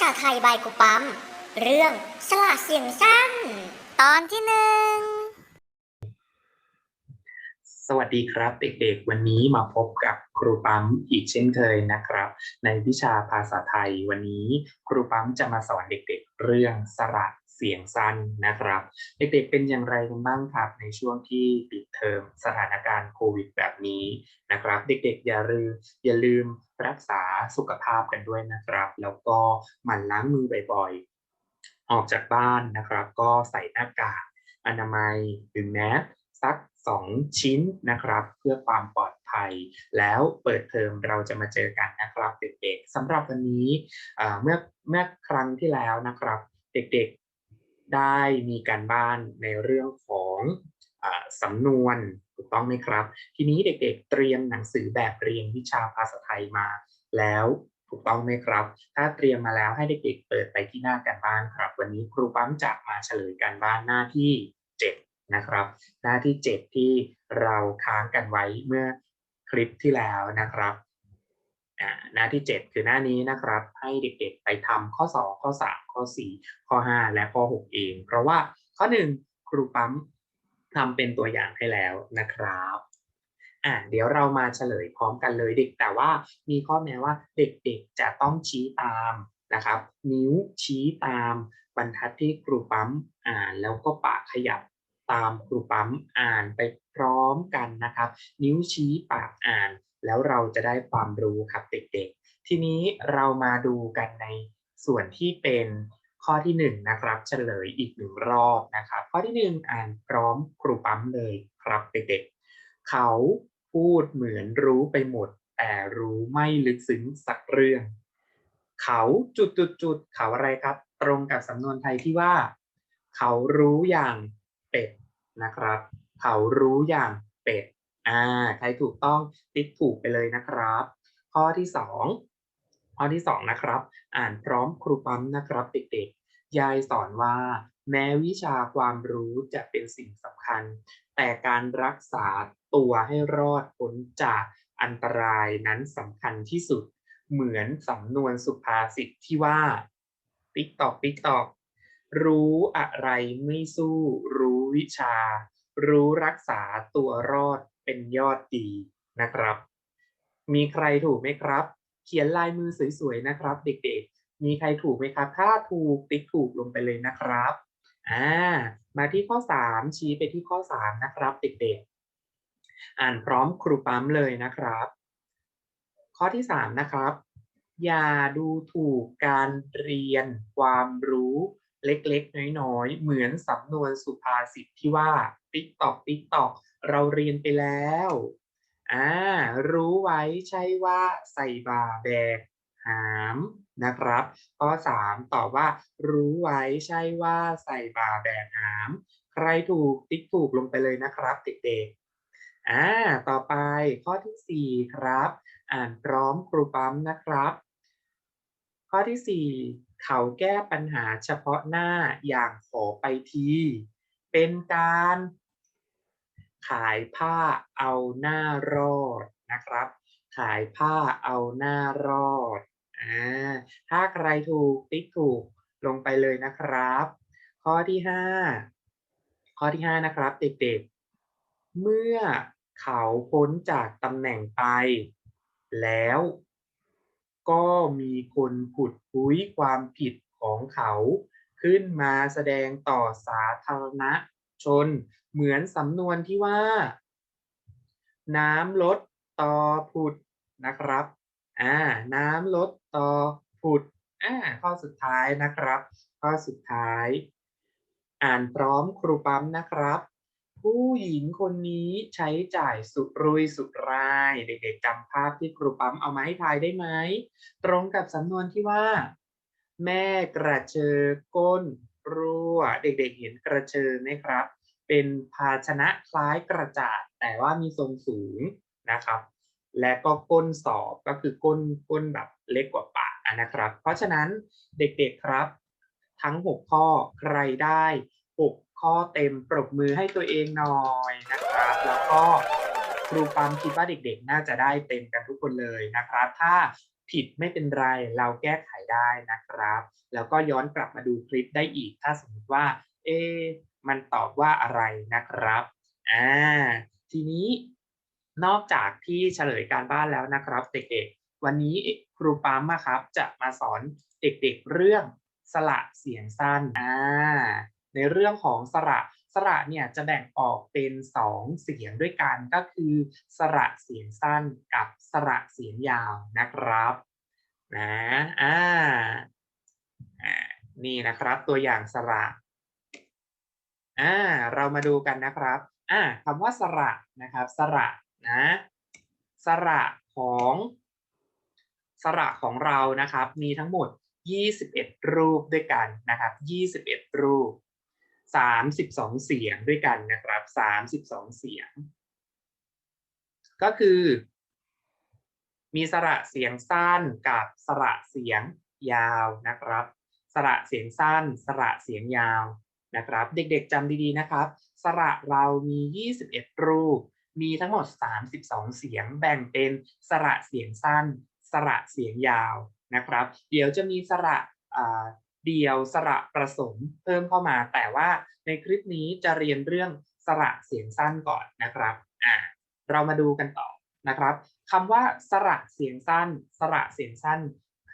ษาไทยบายกุปั๊ม เรื่องสละเสียงสั้น ตอนที่หนึ่ง สวัสดีครับเด็กๆ วันนี้มาพบกับครูปั๊มอีกเช่นเคยนะครับ ในวิชาภาษาไทยวันนี้ ครูปั๊มจะมาสอนเด็กๆ เรื่องสระ เสียงสั้นนะครับ เด็กๆเป็นอย่างไรกันบ้างครับในช่วงที่ปิดเทอมสถานการณ์โควิดแบบนี้นะครับ เด็กๆอย่าลืมอย่าลืมรักษาสุขภาพกันด้วยนะครับ แล้วก็หมั่นล้างมือบ่อยๆ ออกจากบ้านนะครับ ก็ใส่หน้ากากอนามัยหรือแมสสัก2 ชิ้นนะครับ เพื่อความปลอดภัย แล้วเปิดเทอมเราจะมาเจอกันนะครับ เด็กๆสำหรับวันนี้เมื่อเมื่อครั้งที่แล้วนะครับ เด็กๆ ได้มีการบ้านในเรื่องของอสำนวนถูกต้องไหมครับ ทีนี้เด็กๆ เตรียมหนังสือแบบเรียนวิชาภาษาไทยมา แล้วถูกต้องไหมครับ ถ้าเตรียมมาแล้วให้เด็กๆ เปิดไปที่หน้าการบ้านครับ วันนี้ครูปั๊มจะมาเฉลยการบ้านหน้าที่ 7 นะครับ หน้าที่ 7 ที่เราค้างกันไว้เมื่อคลิปที่แล้วนะครับ หน้าที่ 7 คือหน้านี้นะครับ ให้เด็กๆไปทำข้อ 2 ข้อ 3 ข้อ 4 ข้อ 5 และข้อ 6 เอง เพราะว่าข้อ 1 ครูปั๊มทำเป็นตัวอย่างให้แล้วนะครับอ่าเดี๋ยวเรามาเฉลยพร้อมกันเลยเด็ก แต่ว่ามีข้อแม้ว่าเด็กๆจะต้องชี้ตามนะครับ นิ้วชี้ตามบรรทัดที่ครูปั๊มอ่าน แล้วก็ปากขยับตามครูปั๊มอ่านไปพร้อมกันนะครับ นิ้วชี้ปากอ่าน แล้วเราจะได้ความรู้ครับเด็กๆ ทีนี้เรามาดูกันในส่วนที่เป็นข้อที่หนึ่งนะครับเฉลยอีกหนึ่งรอบนะครับ ข้อที่หนึ่งอ่านพร้อมครูปั๊มเลยครับเด็กๆ เขาพูดเหมือนรู้ไปหมด แต่รู้ไม่ลึกซึ้งสักเรื่อง เขาจุดจุดจุดๆๆเขาอะไรครับ ตรงกับสำนวนไทยที่ว่า เขารู้อย่างเป็ดนะครับ เขารู้อย่างเป็ด อ่าใครถูกต้องติ๊กถูกไปเลยนะครับ ข้อที่สองข้อที่สองนะครับ อ่านพร้อมครูปั๊มนะครับเด็กๆ ยายสอนว่า แม้วิชาความรู้จะเป็นสิ่งสำคัญ แต่การรักษาตัวให้รอดพ้นจากอันตรายนั้นสำคัญที่สุด เหมือนสำนวนสุภาษิตที่ว่า ติ๊กตอกติ๊กตอกรู้อะไรไม่สู้ รู้วิชา รู้รักษาตัวรอด เป็นยอดดีนะครับ มีใครถูกไหมครับ เขียนลายมือสวยๆนะครับ เด็กๆ มีใครถูกไหมครับ ถ้าถูกติ๊กถูกลงไปเลยนะครับอ่ามาที่ข้อ 3 ชี้ไปที่ข้อ 3 นะครับ เด็กๆ อ่านพร้อมครูปั๊มเลยนะครับ ข้อที่ 3 นะครับ อย่าดูถูกการเรียนความรู้เล็กๆ น้อยๆ เหมือนสำนวนสุภาษิตที่ว่า ติ๊กตอกติ๊กตอก เราเรียนไปแล้วอ่ารู้ไว้ใช่ว่าใส่บาแบกหามนะครับ ข้อ 3 ตอบว่า รู้ไว้ใช่ว่าใส่บาแบกหาม ใครถูกติ๊กถูกลงไปเลยนะครับเด็กๆอ่าต่อไปข้อทีสี่4 ครับ อ่านพร้อมครูปั๊มนะครับ ข้อที่ 4 เขาแก้ปัญหาเฉพาะหน้าอย่างขอไปที เป็นการ ขายผ้าเอาหน้ารอดนะครับ ขายผ้าเอาหน้ารอดอ่าถ้าใครถูกติ๊กถูกลงไปเลยนะครับ ข้อที่5ข้อที่5นะครับเด็กๆ เมื่อเขาพ้นจากตำแหน่งไป แล้วก็มีคนผุดคุยความผิดของเขา ขึ้นมาแสดงต่อสาธารณชน เหมือนสำนวนที่ว่า น้ำลดต่อผุดนะครับอ่าน้ำลดต่อผุดอ่าข้อสุดท้ายนะครับ ข้อสุดท้าย อ่านพร้อมครูปั๊มนะครับ ผู้หญิงคนนี้ใช้จ่ายสุรุ่ยสุร่าย เด็กๆจำภาพที่ครูปั๊มเอามาให้ทายได้ไหม ตรงกับสำนวนที่ว่า แม่กระเชอก้นรั่ว เด็กๆเห็นกระเชอไหมครับ เป็นภาชนะคล้ายกระจาดแต่ว่ามีทรงสูงนะครับ และก็ก้นสอบก็คือก้นก้นแบบเล็กกว่าปากนะครับ เพราะฉะนั้นเด็กๆครับ ทั้ง 6 ข้อใครได้ 6 ข้อเต็มปรบมือให้ตัวเองหน่อยนะครับ แล้วก็ครูปั๊มคิดว่าเด็กๆ น่าจะได้เต็มกันทุกคนเลยนะครับ ถ้าผิดไม่เป็นไรเราแก้ไขได้นะครับ แล้วก็ย้อนกลับมาดูคลิปได้อีก ถ้าสมมติว่า เอ๊ มันตอบว่าอะไรนะครับอ่าทีนี้นอกจากที่เฉลยการบ้านแล้วนะครับ เด็กๆ วันนี้ครูปั๊มะครับจะมาสอนเด็กๆเรื่องสระเสียงสั้นอ่าในเรื่องของสระสระเนี่ยจะแบ่งออกเป็นสองเสียงด้วยกันก็คือสระเสียงสั้นกับสระเสียงยาวนะครับนะอ่านี่นะครับตัวอย่างสระ อ่าเรามาดูกันนะครับอ่าคำว่าสระนะครับ สระนะสระของสระของเรานะครับ มีทั้งหมด 21 รูปด้วยกันนะครับ 21 รูป 32 เสียงด้วยกันนะครับ 32 เสียง ก็คือ มีสระเสียงสั้นกับสระเสียงยาวนะครับ สระเสียงสั้น สระเสียงยาว นะครับ เด็กๆจำดีๆนะครับ สระเรามี 21 รูป มีทั้งหมด 32 เสียง แบ่งเป็นสระเสียงสั้น สระเสียงยาวนะครับ เดี๋ยวจะมีสระเดียวสระประสมเพิ่มเข้ามา แต่ว่าในคลิปนี้จะเรียนเรื่องสระเสียงสั้นก่อนนะครับอ่าเรามาดูกันต่อนะครับคำว่าสระเสียงสั้น สระเสียงสั้น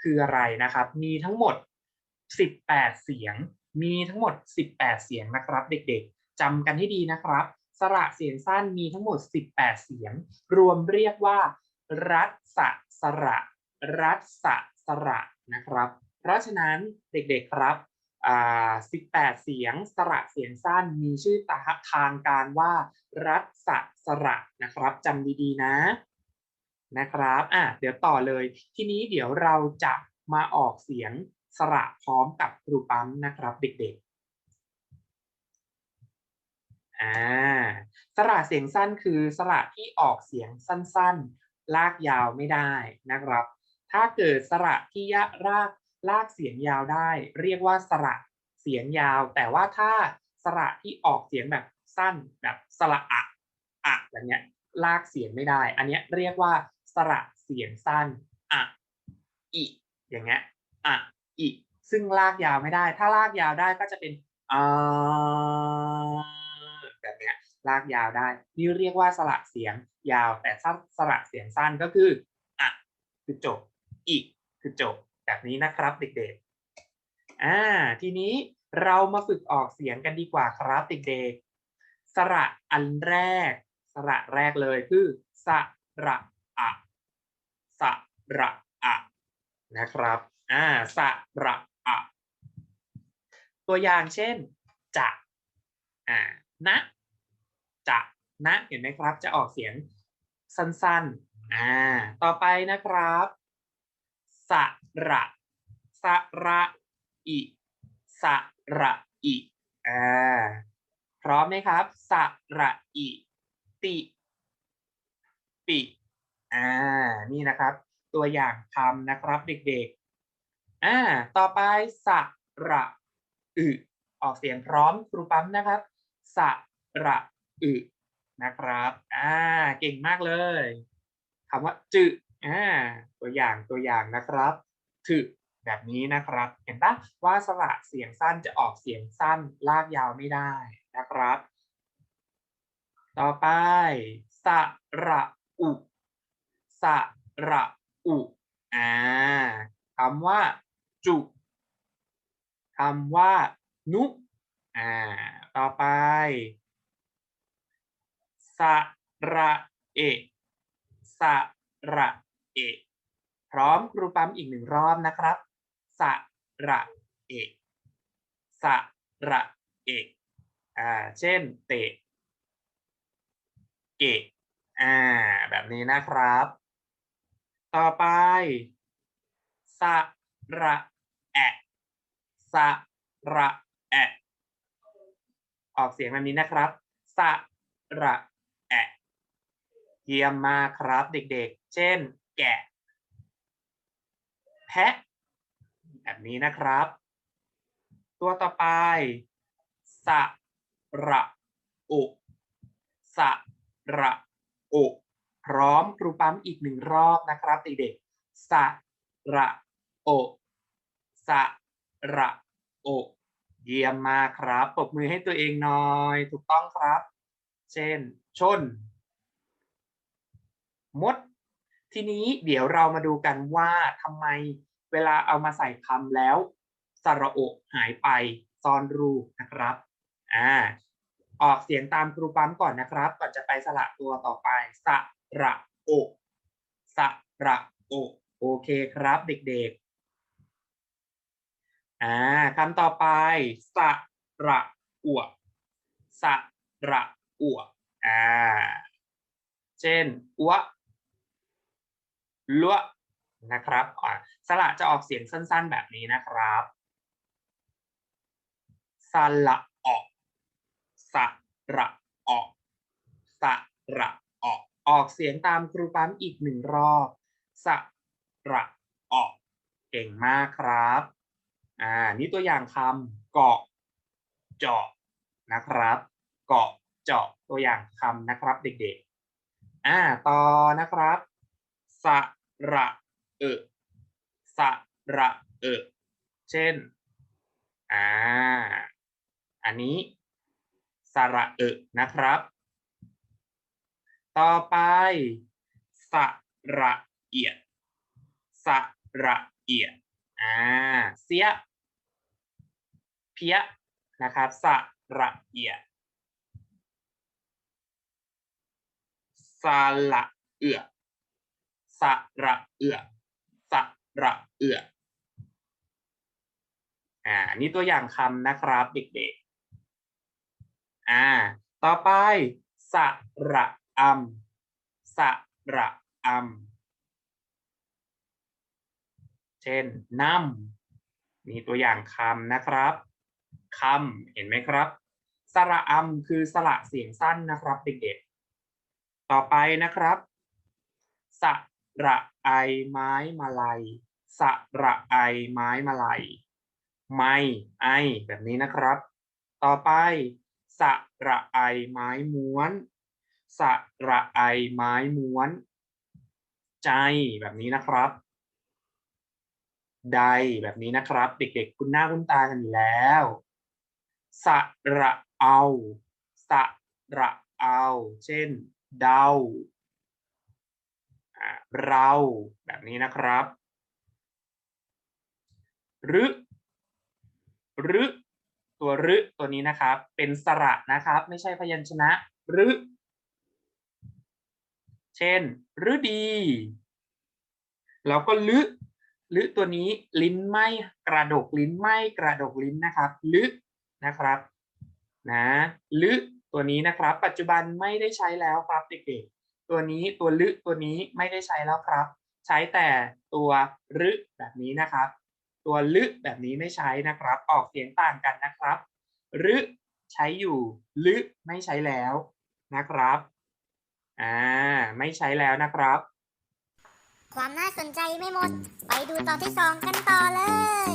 คืออะไรนะครับ มีทั้งหมด 18 เสียง มีทั้งหมด 18 เสียงนะครับ เด็กๆจำกันให้ดีนะครับ สระเสียงสั้นมีทั้งหมด 18 เสียง รวมเรียกว่า รัศสระ รัศสระนะครับ เพราะฉะนั้นเด็กๆครับอ่า18 เสียงสระเสียงสั้นมีชื่อทางการว่า รัศสระนะครับจำดีๆนะนะครับอะเดี๋ยวต่อเลย ทีนี้เดี๋ยวเราจะมาออกเสียง สระพร้อมกับครูปั๊มนะครับเด็กๆอ่าสระเสียงสั้นคือสระที่ออกเสียงสั้นๆ ลากยาวไม่ได้นะครับ ถ้าเกิดสระที่ยะรากลากเสียงยาวได้ เรียกว่าสระเสียงยาว แต่ว่าถ้าสระที่ออกเสียงแบบสั้นแบบสระอะอะแบบเนี้ยลากเสียงไม่ได้ อันเนี้ยเรียกว่าสระเสียงสั้นอะอิอย่างเงี้ยอะ อิซึ่งลากยาวไม่ได้ ถ้าลากยาวได้ก็จะเป็นอ่าแบบเนี้ยลากยาวได้ นี่เรียกว่าสระเสียงยาว แต่ถ้าสระเสียงสั้นก็คืออะคือจบอิคือจบ แบบนี้นะครับเด็กๆอ่าทีนี้เรามาฝึกออกเสียงกันดีกว่าครับเด็กๆ สระอันแรก สระแรกเลยคือสระอะสระอะนะครับ อ่าสระอะตัวอย่างเช่น จะอ่านะจะนะเห็นไหมครับ จะออกเสียงสั้นๆอ่าต่อไปนะครับสระสระอิสระอิอ่าพร้อมไหมครับสระอิติปิอ่านี่นะครับ ตัวอย่างคำนะครับเด็กๆ อ่า ต่อไปสระอึออกเสียงพร้อมครูปั๊มนะครับสระอึนะครับ อ่า เก่งมากเลยคำว่าจึอ่า ตัวอย่างตัวอย่างนะครับถึแบบนี้นะครับ เห็นปะว่าสระเสียงสั้นจะออกเสียงสั้นลากยาวไม่ได้นะครับ ต่อไปสระอุสระอุ อ่าคำว่า จุคำว่า นุ อ่า ต่อไป สระเอะสระเอะพร้อมครูปั๊มอีกหนึ่งรอบนะครับ สระเอะสระเอะอ่า เช่น เตะ เกะ อ่า แบบนี้นะครับ ต่อไป สระแอะ สระแอะออกเสียงแบบนี้นะครับ สะระแอะเยี่ยมมากครับเด็กๆ เช่น แกะ แพะ แบบนี้นะครับ ตัวต่อไป สะระอุสระอุพร้อมครูปั๊มอีกหนึ่งรอบนะครับเด็กๆสะระโอสะระ โอเยี่ยมมากครับปรบมือให้ตัวเองหน่อยถูกต้องครับ เช่น ชน มด ทีนี้เดี๋ยวเรามาดูกันว่าทำไมเวลาเอามาใส่คำแล้วสระโอหายไปซ่อนรูนะครับอ่าออกเสียงตามครูปั๊มก่อนนะครับ ก่อนจะไปสระตัวต่อไป สระโอสระโอโอเคครับเด็กๆ อ่าคำต่อไปสระอัวสระอัวอ่าเช่นอัวลัวนะครับอ่าสระจะออกเสียงสั้น ๆ แบบนี้นะครับสระออกสระออกสระออก ออกเสียงตามครูปั๊มอีกหนึ่งรอบสระออก เก่งมากครับ อ่านี่ตัวอย่างคำเกาะเจาะนะครับ เกาะเจาะตัวอย่างคำนะครับเด็กๆอ่าต่อนะครับสระเออสระเออเช่นอ่าอันนี้สระเออนะครับ ต่อไปสระเอียดสระเอียด อ่าเสียเพียนะครับสระเอียสระเอือสระเอือสระเอืออ่านี่ตัวอย่างคำนะครับเด็กๆอ่าต่อไปสระอัมสระอัม เช่นนำมีตัวอย่างคำนะครับคำเห็นไหมครับ สระอัมคือสระเสียงสั้นนะครับเด็กๆ ต่อไปนะครับสระไอไม้มาลัยสระไอไม้มาลัยไม่ไอแบบนี้นะครับ ต่อไปสระไอไม้ม้วนสระไอไม้ม้วน ใจแบบนี้นะครับ ใดแบบนี้นะครับ เด็กๆ คุณหน้าคุณตากันอยู่แล้ว สระเอา สระเอา เช่น เดาอ่าเราแบบนี้นะครับหรึรึตัวรึตัวนี้นะครับ เป็นสระนะครับ ไม่ใช่พยัญชนะรึเช่นฤดี แล้วก็ลึ ลึตัวนี้ลิ้นไม่กระดกลิ้นไม่กระดกลิ้นนะครับลึนะครับนะลึตัวนี้นะครับ ปัจจุบันไม่ได้ใช้แล้วครับเด็กๆตัวนี้ตัวลึตัวนี้ไม่ได้ใช้แล้วครับ ใช้แต่ตัวรึแบบนี้นะครับ ตัวลึแบบนี้ไม่ใช้นะครับ ออกเสียงต่างกันนะครับรึใช้อยู่ลึไม่ใช้แล้วนะครับอ่าไม่ใช้แล้วนะครับ ความน่าสนใจไม่หมด ไปดูตอนที่สองกันต่อเลย